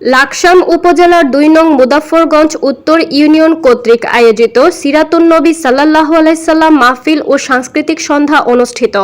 লাকসাম উপজেলার দুই নং মুদাফরগঞ্জ উত্তর ইউনিয়ন কর্তৃক আয়োজিত সিরাতুন্নবী সাল্লাহ আলাইসাল্লাম মাহফিল ও সাংস্কৃতিক সন্ধ্যা অনুষ্ঠিত।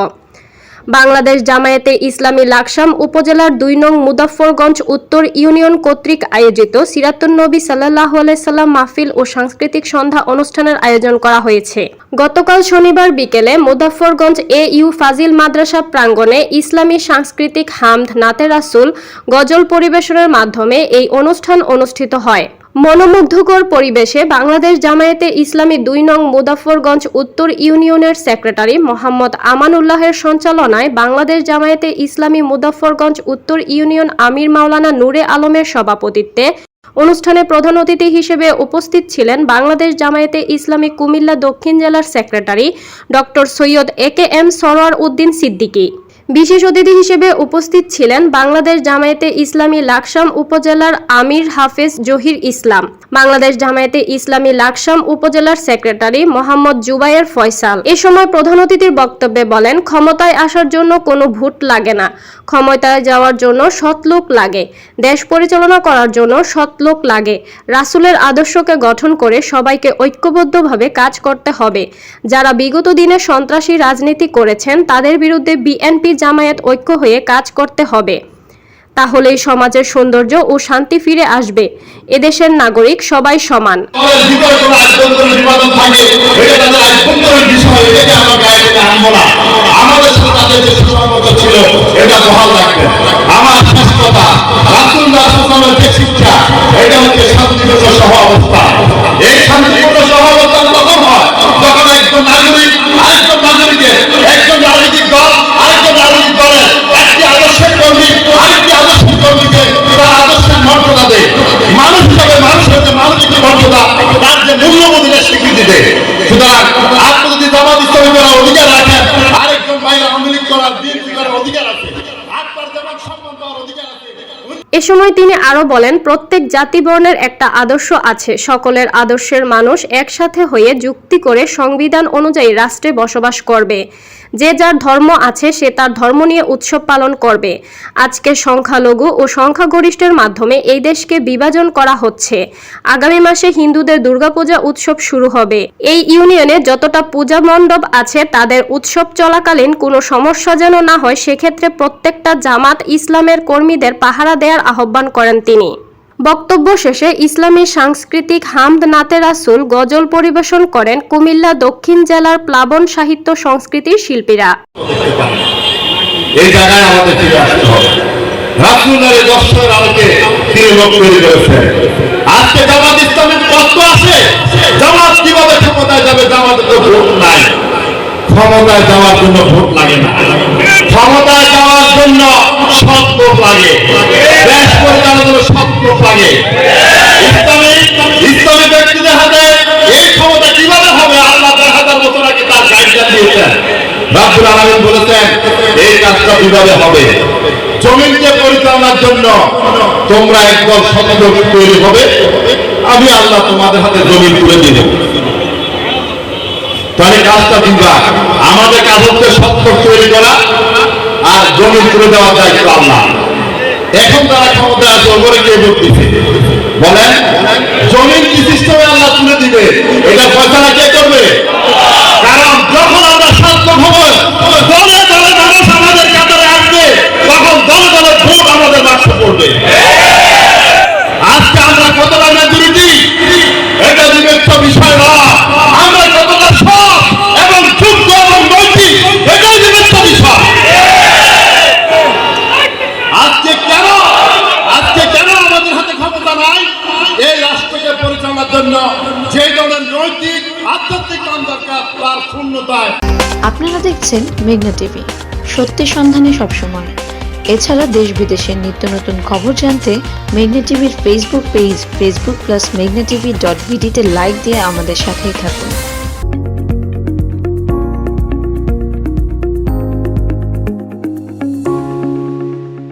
বাংলাদেশ জামায়াতে ইসলামী লাকসাম উপজেলার দুই নং মুদাফরগঞ্জ উত্তর ইউনিয়ন কর্তৃক আয়োজিত সিরাতুল নবী সাল্লাহ আলাইসাল্লাম মাহফিল ও সাংস্কৃতিক সন্ধ্যা অনুষ্ঠানের আয়োজন করা হয়েছে। গতকাল শনিবার বিকেলে মুদাফরগঞ্জ এ ইউ ফাজিল মাদ্রাসা প্রাঙ্গণে ইসলামী সাংস্কৃতিক হামদ নাতে রাসুল গজল পরিবেশনের মাধ্যমে এই অনুষ্ঠান অনুষ্ঠিত হয়। মনোমুগ্ধকর পরিবেশে বাংলাদেশ জামায়াতে ইসলামী দুই নং মুদাফরগঞ্জ উত্তর ইউনিয়নের সেক্রেটারি মোহাম্মদ আমানুল্লাহের সঞ্চালনায় বাংলাদেশ জামায়াতে ইসলামী মুদাফরগঞ্জ উত্তর ইউনিয়ন আমির মাওলানা নূরে আলমের সভাপতিত্বে অনুষ্ঠানে প্রধান অতিথি হিসেবে উপস্থিত ছিলেন বাংলাদেশ জামায়াতে ইসলামী কুমিল্লা দক্ষিণ জেলার secretary doctor Syed A K M Sarwar Uddin Siddiqui. বিশেষ অতিথি হিসেবে উপস্থিত ছিলেন বাংলাদেশ জামায়াতে ইসলামী লাকসাম উপজেলার আমির হাফেজ জহির ইসলাম, বাংলাদেশ জামায়াতে ইসলামী লাকসাম উপজেলার সেক্রেটারি মোহাম্মদ জুবাইর ফয়সাল। এ সময় প্রধান অতিথির বক্তব্যে বলেন, ক্ষমতায় আসার জন্য কোনো ভোট লাগে না, ক্ষমতায় যাওয়ার জন্য সৎ লোক লাগে, দেশ পরিচালনা করার জন্য সৎ লোক লাগে, রাসূলের আদর্শকে গঠন করে সবাইকে ঐক্যবদ্ধভাবে কাজ করতে হবে। যারা বিগত দিনে সন্ত্রাসী রাজনীতি করেছেন, তাদের বিরুদ্ধে বিএনপি জামায়াত ঐক্য হয়ে কাজ করতে হবে। তাহলেই সমাজের সৌন্দর্য ও শান্তি ফিরে আসবে। এদেশের নাগরিক সবাই সমান। এ সময় তিনি আরও বলেন, প্রত্যেক জাতি বর্ণের একটা আদর্শ আছে। সকলের আদর্শের মানুষ একসাথে হয়ে যুক্তি করে সংবিধান অনুযায়ী রাষ্ট্রে বসবাস করবে। যে যার ধর্ম আছে সে তার ধর্ম নিয়ে উৎসব পালন করবে। আজকে সংখ্যালঘু ও সংখ্যাগরিষ্ঠের মাধ্যমে এই দেশকে বিভাজন করা হচ্ছে। আগামী মাসে হিন্দুদের দুর্গাপূজা উৎসব শুরু হবে। এই ইউনিয়নে যতটা পূজা মণ্ডপ আছে তাদের উৎসব চলাকালীন কোনো সমস্যা যেন না হয়, সেক্ষেত্রে প্রত্যেকটা জামাত ইসলামের কর্মীদের পাহারা দেওয়ার আহ্বান করেন তিনি। বক্তব্য শেষে ইসলামী সাংস্কৃতিক হামদ নাতে রাসুল গজল পরিবেশন করেন কুমিল্লা দক্ষিণ জেলার প্লাবন সাহিত্য সংস্কৃতির শিল্পীরা। ক্ষমতায় ভোট যাওয়ার জন্য ভোট লাগে না। ক্ষমতায় যাওয়ার জন্য সৎ লোক লাগে। রাব্বুল আলামিন বলেছেন, এই কাজটা কীভাবে হবে? জমিনকে পরিচালনার জন্য তোমরা একদল শতলোক তৈরি হবে। আমি আল্লাহ তোমাদের হাতে জমিন তুলে দিয়ে দেবো। তাহলে কাজটা দিবা আমাদের কাজ হচ্ছে শতলোক তৈরি করা আর জমিন তুলে দেওয়ার দায়িত্ব আল্লাহ। এখন তারা ক্ষমতা আছে, ওপরে কে ভোট বলেন, জমিন কি সিস্টেমে আল্লাহ তুলে দিবে? এটা ফয়সালা কে এই রাষ্ট্রকে পরিচালনার জন্য যে ধরনের নৈতিক, আধ্যাত্মিক কাম দরকার, তার শূন্যতায়। আপনারা দেখছেন মেঘনা টিভি। সত্যি সন্ধানে সবসময়। এছাড়া দেশ বিদেশের নিত্য নতুন খবর জানতে মেঘনা টিভির ফেসবুক পেজ ফেসবুক প্লাস মেঘনা টিভি ডট ভিডিতে লাইক দিয়ে আমাদের সাথেই থাকুন।